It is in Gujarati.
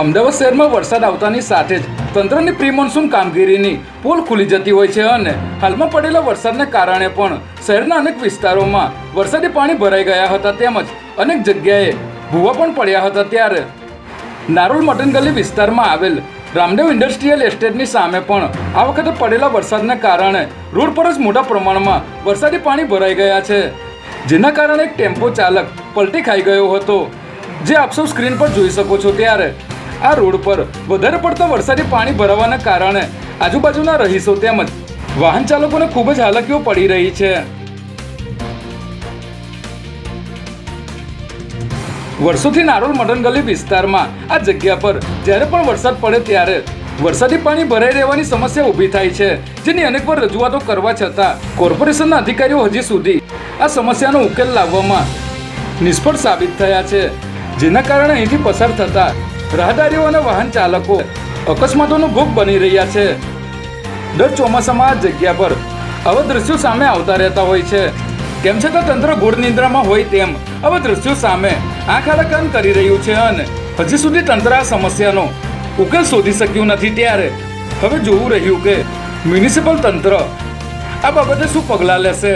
અમદાવાદ શહેરમાં વરસાદ આવતાની સાથે જ તંત્રની પ્રી મોન્સૂન કામગીરીની પુલ ખુલી જતી હોય છે અને હાલમાં પડેલા વરસાદને કારણે પણ શહેરના અનેક વિસ્તારોમાં વરસાદી પાણી ભરાઈ ગયા હતા તેમજ અનેક જગ્યાએ ભૂવા પણ પડ્યા હતા ત્યારે નારોલ મટન ગલી વિસ્તારમાં આવેલ રામદેવ ઇન્ડસ્ટ્રીયલ એસ્ટેટની સામે પણ આ વખતે પડેલા વરસાદને કારણે રોડ પર જ મોટા પ્રમાણમાં વરસાદી પાણી ભરાઈ ગયા છે, જેના કારણે એક ટેમ્પો ચાલક પલટી ખાઈ ગયો હતો. જે આપ સૌ સ્ક્રીન પર જોઈ શકો છો ત્યારે આ રોડ પર વધારે પડતા વરસાદી પાણી ભરાવાના કારણે આજુબાજુના રહીશો તેમજ વાહન ચાલકોને ખૂબ જ હાલાકીઓ પડી રહી છે. વર્ષોથી નારોલ મટન ગલી વિસ્તારમાં આ જગ્યા પર જ્યારે પણ વરસાદ પડે ત્યારે વરસાદી પાણી ભરાઈ રહેવાની સમસ્યા ઊભી થાય છે, જેની અનેકવાર રજૂઆતો કરવા છતાં કોર્પોરેશનના અધિકારીઓ હજી સુધી આ સમસ્યાનો ઉકેલ લાવવામાં નિષ્ફળ સાબિત થયા છે. જેના કારણે અહીંથી પસાર થતા રાહદારીઓ અને વાહન ચાલકો અકસ્માતોનો ભોગ બની રહ્યા છે. દર ચોમાસામાં આ જગ્યા પર આવા દ્રશ્યો સામે આવતા રહેતા હોય છે. કેમ છતાં તંત્ર ગોળ નિંદ્રામાં હોય તેમ આવા દ્રશ્યો સામે આંખ આડા કામ કરી રહ્યું છે અને હજી સુધી તંત્ર આ સમસ્યાનો ઉકેલ શોધી શક્યું નથી ત્યારે હવે જોવું રહ્યું કે મ્યુનિસિપલ તંત્ર આ બાબતે શું પગલાં લેશે?